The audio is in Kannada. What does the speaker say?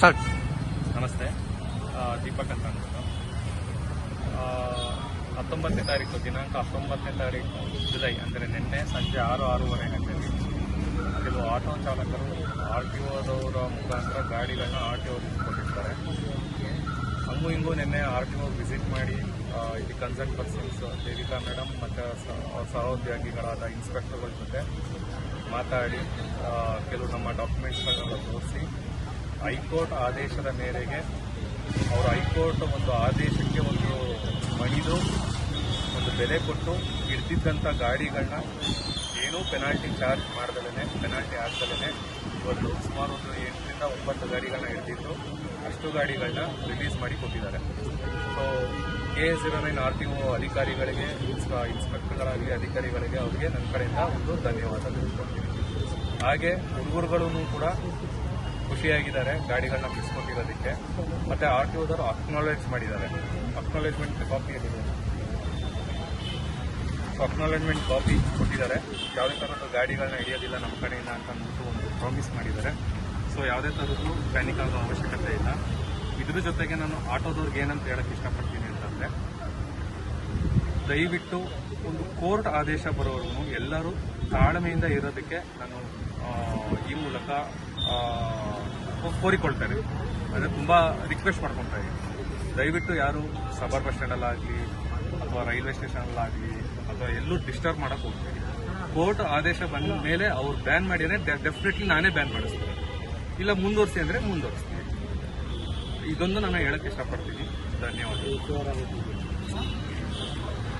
ಸ್ಟಾರ್ಟ್ ನಮಸ್ತೆ. ದೀಪಕ್ ಅಂತ ಹತ್ತೊಂಬತ್ತನೇ ತಾರೀಕು, ದಿನಾಂಕ ಹತ್ತೊಂಬತ್ತನೇ ತಾರೀಕು, ಜುಲೈ, ಅಂದರೆ ನಿನ್ನೆ ಸಂಜೆ ಆರು, ಆರೂವರೆ ಗಂಟೆಗೆ ಕೆಲವು ಆಟೋ ಚಾಲಕರು ಆರ್ ಟಿ ಓದವರ ಮುಖಾಂತರ ಗಾಡಿಗಳನ್ನ ಆರ್ ಟಿ ಕೊಟ್ಟಿರ್ತಾರೆ. ಹಂಗೂ ಹಿಂಗೂ ನಿನ್ನೆ ಆರ್ ಟಿ ಓ ವಿಸಿಟ್ ಮಾಡಿ ಇಲ್ಲಿ ಕನ್ಸರ್ನ್ ಪರ್ಸನ್ಸ್, ದೇವಿಕಾ ಮೇಡಮ್ ಮತ್ತು ಸಹೋದ್ಯೋಗಿಗಳಾದ ಇನ್ಸ್ಪೆಕ್ಟರ್ಗಳ ಜೊತೆ ಮಾತಾಡಿ ಕೆಲವು ನಮ್ಮ ಡಾಕ್ಯುಮೆಂಟ್ಸ್ಗಳನ್ನೆಲ್ಲ ತೋರಿಸಿ ಹೈಕೋರ್ಟ್ ಆದೇಶದ ಮೇರೆಗೆ ಅವರು ಹೈಕೋರ್ಟ್ ಒಂದು ಆದೇಶಕ್ಕೆ ಒಂದು ಮಣಿದು, ಒಂದು ಬೆಲೆ ಕೊಟ್ಟು ಹಿಡ್ದಿದ್ದಂಥ ಗಾಡಿಗಳನ್ನ ಏನೂ ಪೆನಾಲ್ಟಿ ಚಾರ್ಜ್ ಮಾಡ್ದಲೇ ಪೆನಾಲ್ಟಿ ಹಾಕ್ದಲೇ ಇವತ್ತು ಸುಮಾರು ಒಂದು ಎಂಟರಿಂದ ಒಂಬತ್ತು ಗಾಡಿಗಳನ್ನ ಹಿಡಿದಿದ್ದು ಅಷ್ಟು ಗಾಡಿಗಳನ್ನ ರಿಲೀಸ್ ಮಾಡಿ ಕೊಟ್ಟಿದ್ದಾರೆ. So K S zero nine R T O ಅಧಿಕಾರಿಗಳಿಗೆ, ಇನ್ಸ್ಪ- ಇನ್ಸ್ಪೆಕ್ಟರ್ಗಳಾಗಲಿ ಅಧಿಕಾರಿಗಳಿಗೆ ಅವರಿಗೆ ನನ್ನ ಕಡೆಯಿಂದ ಒಂದು ಧನ್ಯವಾದ ತಿಳಿಸ್ಕೊಡ್ತೀನಿ. ಹಾಗೆ ಹುಡುಗರುಗಳೂ ಕೂಡ ಖುಷಿಯಾಗಿದ್ದಾರೆ ಗಾಡಿಗಳನ್ನ ಬಿಡಿಸ್ಕೊಟ್ಟಿರೋದಕ್ಕೆ. ಮತ್ತೆ ಆರ್ ಟಿ ಓದವರು ಅಕ್ನಾಲೇಜ್ ಮಾಡಿದ್ದಾರೆ. ಅಕ್ನಾಲೇಜ್ಮೆಂಟ್ ಕಾಪಿ ಇದೆ. ಸೊ ಅಕ್ನಾಲೇಜ್ಮೆಂಟ್ ಕಾಪಿ ಕೊಟ್ಟಿದ್ದಾರೆ. ಯಾವುದೇ ಥರದ ಗಾಡಿಗಳನ್ನ ಹಿಡಿಯೋದಿಲ್ಲ ನಮ್ಮ ಕಡೆಯಿಂದ ಅಂತ ಒಂದು ಪ್ರಾಮಿಸ್ ಮಾಡಿದ್ದಾರೆ. ಸೊ ಯಾವುದೇ ಥರದ್ದು ಪ್ಯಾನಿಕ್ ಆಗೋ ಅವಶ್ಯಕತೆ ಇಲ್ಲ. ಇದ್ರ ಜೊತೆಗೆ ನಾನು ಆಟೋದವ್ರಿಗೆ ಏನಂತ ಹೇಳಕ್ಕೆ ಇಷ್ಟಪಡ್ತೀನಿ ಅಂತಂದರೆ, ದಯವಿಟ್ಟು ಒಂದು ಕೋರ್ಟ್ ಆದೇಶ ಬರೋವರೆಗೂ ಎಲ್ಲರೂ ತಾಳ್ಮೆಯಿಂದ ಇರೋದಕ್ಕೆ ನಾನು ಈ ಮೂಲಕ ಆ, ಕೋರಿಕೊಳ್ತೇನೆ ಅಂದರೆ ತುಂಬ ರಿಕ್ವೆಸ್ಟ್ ಇದ್ದೀನಿ ದಯವಿಟ್ಟು ಯಾರು ಸಬರ್ ಬಸ್ ಸ್ಟ್ಯಾಂಡಲ್ಲಾಗಲಿ ಅಥವಾ ರೈಲ್ವೆ ಸ್ಟೇಷನಲ್ಲಾಗಲಿ ಅಥವಾ ಎಲ್ಲೂ ಡಿಸ್ಟರ್ಬ್ ಮಾಡೋಕೆ ಹೋಗ್ತೀನಿ ಕೋರ್ಟ್ ಆದೇಶ ಬಂದ ಮೇಲೆ ಅವ್ರು ಬ್ಯಾನ್ ಮಾಡಿದರೆ ಡೆಫಿನೆಟ್ಲಿ ನಾನೇ ಬ್ಯಾನ್ ಮಾಡಿಸ್ತೀನಿ. ಇಲ್ಲ ಮುಂದುವರಿಸಿ ಅಂದರೆ ಮುಂದುವರಿಸ್ತೀನಿ. ಇದೊಂದು ನಾನು ಹೇಳಕ್ಕೆ ಇಷ್ಟಪಡ್ತೀನಿ. ಧನ್ಯವಾದ